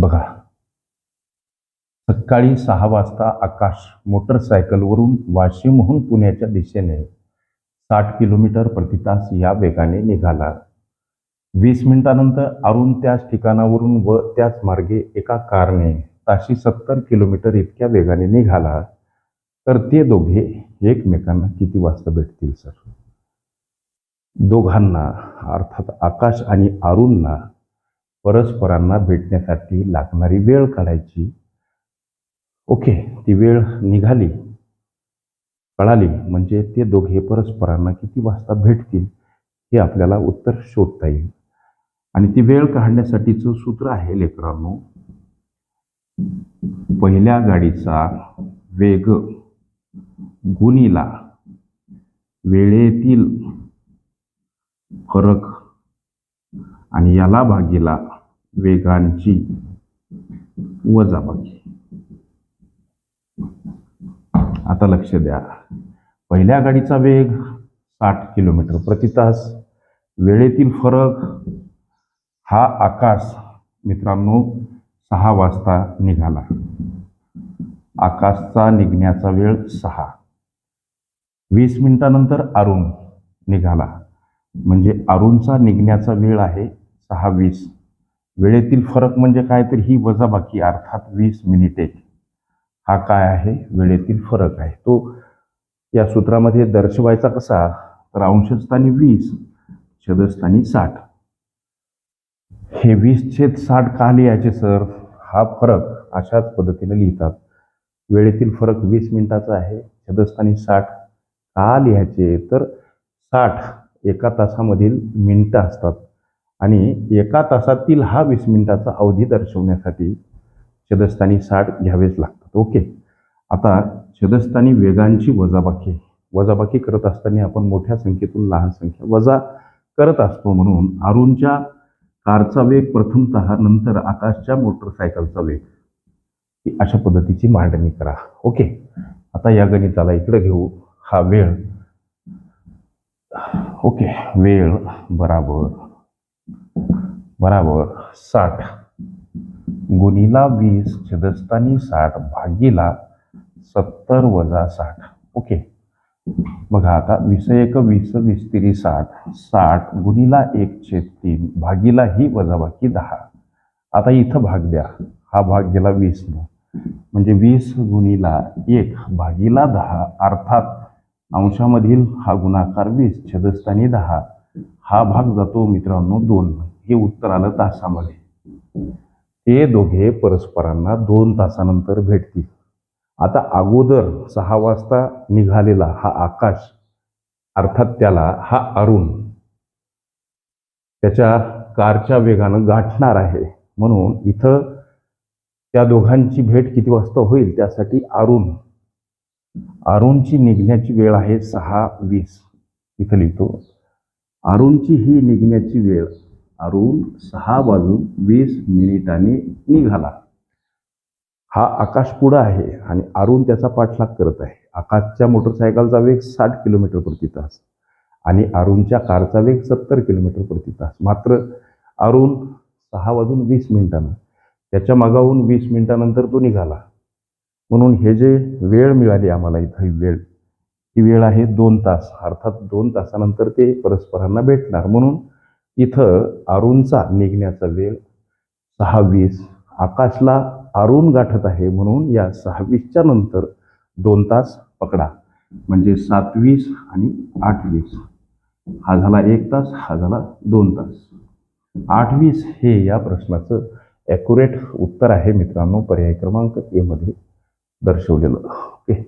बघा. सकाळी सहा वाजता आकाश मोटरसायकलवरून वाशिमहून पुण्याच्या दिशेने साठ किलोमीटर प्रति तास या वेगाने निघाला. वीस मिनिटानंतर अरुण त्याच ठिकाणावरून व त्याच मार्गे एका कारने ताशी सत्तर किलोमीटर इतक्या वेगाने निघाला. तर ते दोघे एकमेकांना किती वाजता भेटतील सर? दोघांना अर्थात आकाश आणि अरुणना परस्परांना भेटण्यासाठी लागणारी वेळ काढायची. ओके ती वेळ निघाली. कळाली. म्हणजे ते दोघे परस्परांना किती वाजता भेटतील हे आपल्याला उत्तर शोधता येईल. आणि ती वेळ काढण्यासाठीचं सूत्र आहे लेकरांनो. पहिल्या गाडीचा वेग गुणीला वेळेतील फरक आणि याला भागीला वेगांची वजाबाकी. आता लक्ष द्या. पहिल्या गाडीचा वेग साठ किलोमीटर प्रति तास. वेळेतील फरक हा आकाश. मित्रांनो सहा वाजता निघाला. आकाशचा निघण्याचा वेळ सहा. वीस मिनिटानंतर अरुण निघाला. म्हणजे अरुणचा निघण्याचा वेळ आहे सहा वीस. वेळेतील फरक म्हणजे काय तर ही वजाबाकी अर्थात वीस मिनिटे. हा काय आहे? वेळेतील फरक आहे. तो या सूत्रामध्ये दर्शवायचा कसा? तर अंशस्थानी वीस छदस्थानी साठ. हे वीस छेद साठ का लिहायचे सर? हा फरक अशाच पद्धतीने लिहितात. वेळेतील फरक वीस मिनिटाचा आहे. छदस्थानी साठ का लिहायचे? तर साठ एका तासामधील मिनटं असतात. आणि एका तासातील हा वीस मिनिटाचा अवधी दर्शवण्यासाठी छदस्थानी साठ घ्यावेच लागतात. ओके. आता छदस्थानी वेगांची वजाबाकी. वजाबाकी करत असताना आपण मोठ्या संख्येतून लहान संख्या वजा करत असतो म्हणून अरुणच्या कारचा वेग प्रथमतः नंतर आकाशच्या मोटरसायकलचा वेग. ही अशा पद्धतीची मांडणी करा. ओके. आता या गणिताला इकडे घेऊ. हा वेळ. ओके. वेळ बराबर. बराबर साठ. गुणीला वीस छेदस्थानी साठ भागीला सत्तर वजा साठ. ओके. बघा आता वीस एक वीस वीस तिरी साठ. साठ गुणीला एक छेद तीन भागीला ही वजाबाकी दहा. आता इथं भाग द्या. हा भाग गेला वीसनं म्हणजे वीस गुणीला एक भागीला दहा अर्थात अंशामधील हा गुणाकार वीस छेदस्थानी दहा. हा भाग जातो मित्रांनो दोन. हे उत्तर आलं तासामध्ये. ते दोघे परस्परांना दोन तासानंतर भेटतील. आता अगोदर सहा वाजता निघालेला हा आकाश अर्थात त्याला हा अरुण त्याच्या कारच्या वेगानं गाठणार आहे. म्हणून इथं त्या दोघांची भेट किती वाजता होईल त्यासाठी अरुण अरुणची निघण्याची वेळ आहे सहा वीस. इथं लिहितो अरुणची ही निघण्याची वेळ अरुण सहा वाजून वीस मिनिटांनी निघाला. हा आकाश पुढं आहे आणि अरुण त्याचा पाठलाग करत आहे. आकाशच्या मोटरसायकलचा वेग साठ किलोमीटर प्रति तास आणि अरुणच्या कारचा वेग सत्तर किलोमीटर प्रति तास. मात्र अरुण सहा वाजून वीस मिनिटानं त्याच्या मागाहून वीस मिनिटानंतर तो निघाला. म्हणून हे जे वेळ मिळाली आम्हाला इथं वेळ ही वेळ आहे दोन तास. अर्थात दोन तासानंतर ते परस्परांना भेटणार. म्हणून इथं अरुणचा निघण्याचा वेळ सहावीस. आकाशला अरुण गाठत आहे म्हणून या सहावीसच्या नंतर दोन तास पकडा. म्हणजे सातवीस आणि आठवीस. हा झाला एक तास हा झाला दोन तास. आठवीस हे या प्रश्नाचं ॲक्युरेट उत्तर आहे मित्रांनो. पर्याय क्रमांक एमध्ये दर्शवलेलं. ओके